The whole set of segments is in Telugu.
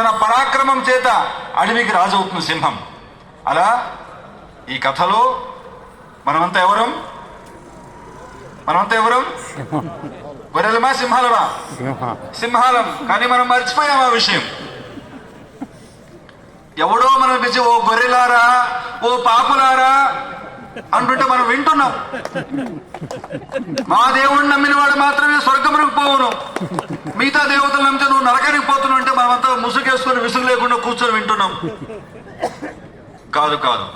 తన పరాక్రమం చేత అడవికి రాజు అవుతుంది సింహం. అలా ఈ కథలో మనమంతా ఎవరం? మనమంతా ఎవరం? గొర్రెలమా సింహాలమా? సింహాలం. కానీ మనం మర్చిపోయాం ఆ విషయం. ఎవడో మనం పిలిచి ఓ గొర్రెలారా ఓ పాపులారా అంటుంటే మనం వింటున్నాం. మా దేవుడిని నమ్మిన వాడు మాత్రమే స్వర్గమునకు పోవును. మిగతా దేవతలు నమ్మితే నువ్వు నరకానికి పోతున్నావు అంటే మనమంతా ముసుగేసుకొని విసుగు లేకుండా కూర్చొని వింటున్నాం. కాదు కాదు.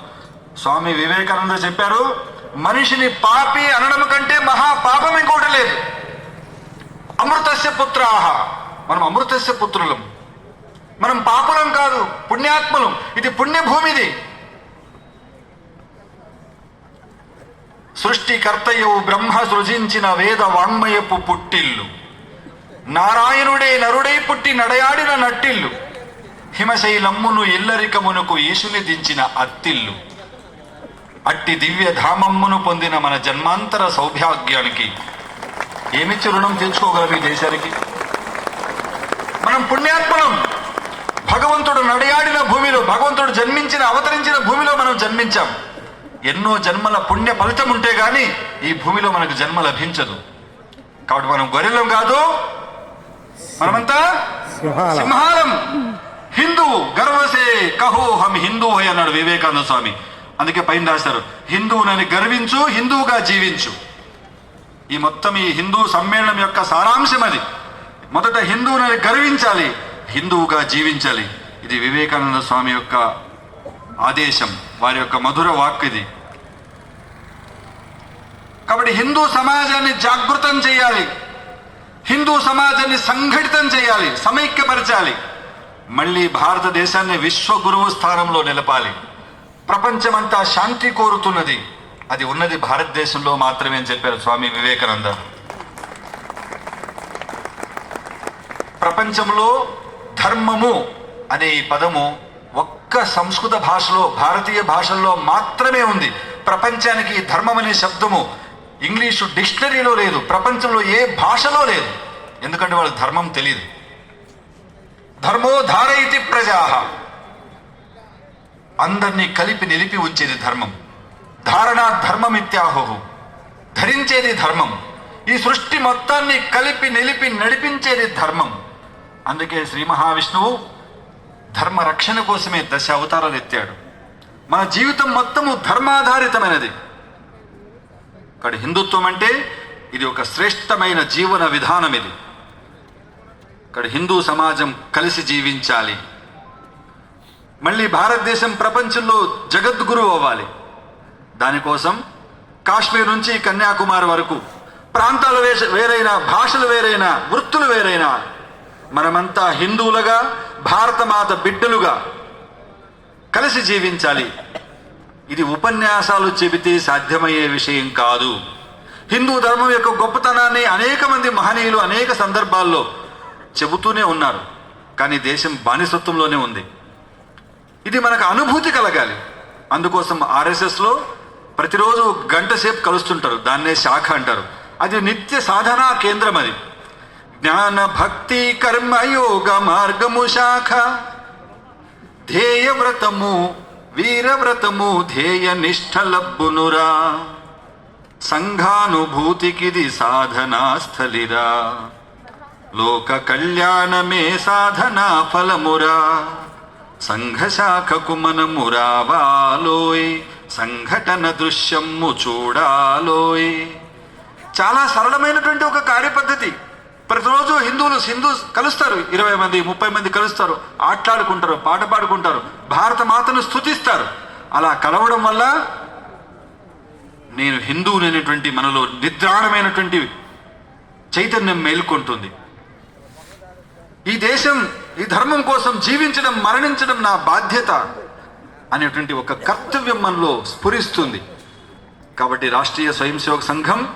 స్వామి వివేకానంద చెప్పారు మనిషిని పాపి అనడం కంటే మహా పాపం ఇంకోటి లేదు. అమృతస్య పుత్రాహ. మనం అమృతస్య పుత్రులం. మనం పాపులం కాదు పుణ్యాత్ములం. ఇది పుణ్యభూమిది. సృష్టికర్తయు బ్రహ్మ సృజించిన వేద వాంగ్మయపు పుట్టిల్లు. నారాయణుడే నరుడై పుట్టి నడయాడిన నట్టిల్లు. హిమశైలమ్మును ఇల్లరికమునకు యేసుని దించిన అత్తిల్లు. అట్టి దివ్య ధామమ్మును పొందిన మన జన్మాంతర సౌభాగ్యానికి ఏమిచ్చి రుణం తీర్చుకోగలం ఈ దేశానికి? మనం పుణ్యాత్మలం. భగవంతుడు నడయాడిన భూమిలో భగవంతుడు జన్మించిన అవతరించిన భూమిలో మనం జన్మించాం. ఎన్నో జన్మల పుణ్య ఫలితం ఉంటే గాని ఈ భూమిలో మనకు జన్మ లభించదు. కాబట్టి మనం గొర్రెలం కాదు మనమంతా సింహాలం. హిందూ గర్వసే కహో హం హిందూ హై అన్నాడు వివేకానంద స్వామి. అందుకే పైన రాశారు హిందువునని గర్వించు హిందువుగా జీవించు. ఈ మొత్తం ఈ హిందూ సమ్మేళనం యొక్క సారాంశం అది. మొదట హిందువుని గర్వించాలి హిందువుగా జీవించాలి. ఇది వివేకానంద స్వామి యొక్క ఆదేశం. వారి యొక్క మధుర వాక్ ఇది కాబట్టి హిందూ సమాజాన్ని జాగృతం చేయాలి. హిందూ సమాజాన్ని సంఘటితం చేయాలి. సమైక్యపరచాలి. మళ్ళీ భారతదేశాన్ని విశ్వగురువు స్థానంలో నిలపాలి. ప్రపంచమంతా శాంతి కోరుతున్నది. అది ఉన్నది భారతదేశంలో మాత్రమే అని చెప్పారు స్వామి వివేకానంద. ప్రపంచంలో ధర్మము అనే ఈ పదము ఒక్క సంస్కృత భాషలో భారతీయ భాషల్లో మాత్రమే ఉంది. ప్రపంచానికి ధర్మం అనే శబ్దము ఇంగ్లీషు డిక్షనరీలో లేదు. ప్రపంచంలో ఏ భాషలో లేదు. ఎందుకంటే వాళ్ళకి ధర్మం తెలియదు ధర్మో ధారయితి ప్రజాహ అందరినీ కలిపి నిలిపి ఉంచేది ధర్మం. ధారణా ధర్మం ఇత్యాహోహు ధరించేది ధర్మం. ఈ సృష్టి మొత్తాన్ని కలిపి నిలిపి నడిపించేది ధర్మం. అందుకే శ్రీ మహావిష్ణువు ధర్మ రక్షణ కోసమే దశ అవతారాలు ఎత్తాడు. మన జీవితం మొత్తము ధర్మాధారితమైనది. ఇక్కడ హిందుత్వం అంటే ఇది ఒక శ్రేష్టమైన జీవన విధానం ఇది. ఇక్కడ హిందూ సమాజం కలిసి జీవించాలి. మళ్ళీ భారతదేశం ప్రపంచంలో జగద్గురువు అవ్వాలి. దానికోసం కాశ్మీర్ నుంచి కన్యాకుమారి వరకు ప్రాంతాలు వేస- భాషలు వేరైన వృత్తులు వేరైనా మనమంతా హిందువులుగా భారతమాత బిడ్డలుగా కలిసి జీవించాలి. ఇది ఉపన్యాసాలు చెబితే సాధ్యమయ్యే విషయం కాదు. హిందూ ధర్మం యొక్క గొప్పతనాన్ని అనేక మంది మహనీయులు అనేక సందర్భాల్లో చెబుతూనే ఉన్నారు. కానీ దేశం బానిసత్వంలోనే ఉంది. ఇది మనకు అనుభూతి కలగాలి. అందుకోసం ఆర్ఎస్ఎస్లో ప్రతిరోజు గంట సేపు కలుస్తుంటారు. దాన్నే శాఖ అంటారు. అది నిత్య సాధనా కేంద్రం అది. జ్ఞాన భక్తి కర్మయోగ మార్గము శాఖ. ధ్యేయవ్రతము వీరవ్రతము ధ్యేయ నిష్ఠ లబ్బునురా సంఘానుభూతికిది సాధనాస్థలిరా. లోక కళ్యాణమే సాధనా ఫలమురా సంఘశాఖకు మనము రావాలోయ్ సంఘటన దృశ్యము చూడాలోయ్. చాలా సరళమైనటువంటి ఒక కార్యపద్ధతి. ప్రతిరోజు హిందువులు హిందూ కలుస్తారు. ఇరవై మంది ముప్పై మంది కలుస్తారు. ఆటలాడుకుంటారు పాట పాడుకుంటారు. భారత మాతను స్థుతిస్తారు అలా కలవడం వల్ల నేను హిందువునైనటువంటి మనలో నిద్రాణమైనటువంటి చైతన్యం మేల్కొంటుంది. ఈ దేశం ఈ ధర్మం కోసం జీవించడం మరణించడం నా బాధ్యత అనేటువంటి ఒక కర్తవ్యం మనలో స్ఫురిస్తుంది. కాబట్టి రాష్ట్రీయ స్వయం సేవక సంఘం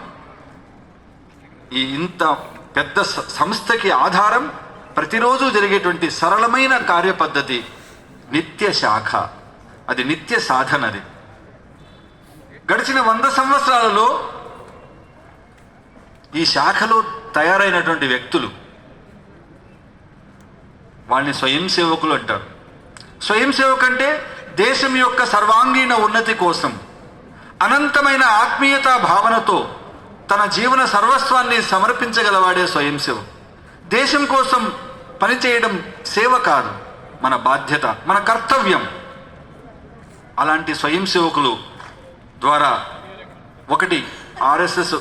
ఈ ఇంత పెద్ద సంస్థకి ఆధారం ప్రతిరోజు జరిగేటువంటి సరళమైన కార్యపద్ధతి నిత్య శాఖ. అది నిత్య సాధనది గడిచిన వంద సంవత్సరాలలో ఈ శాఖలో తయారైనటువంటి వ్యక్తులు వాళ్ళని స్వయం సేవకులు అంటారు. స్వయం సేవకు అంటే దేశం యొక్క సర్వాంగీణ ఉన్నతి కోసం అనంతమైన ఆత్మీయతా భావనతో తన జీవన సర్వస్వాన్ని సమర్పించగలవాడే స్వయం సేవ దేశం కోసం పనిచేయడం సేవ కాదు మన బాధ్యత మన కర్తవ్యం. అలాంటి స్వయం సేవకులు ద్వారా ఒకటి ఆర్ఎస్ఎస్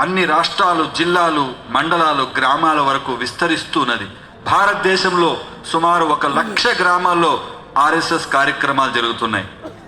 అన్ని రాష్ట్రాలు జిల్లాలు మండలాలు గ్రామాల వరకు విస్తరిస్తున్నది భారతదేశంలో సుమారు ఒక లక్ష గ్రామాల్లో ఆర్ఎస్ఎస్ కార్యక్రమాలు జరుగుతున్నాయి.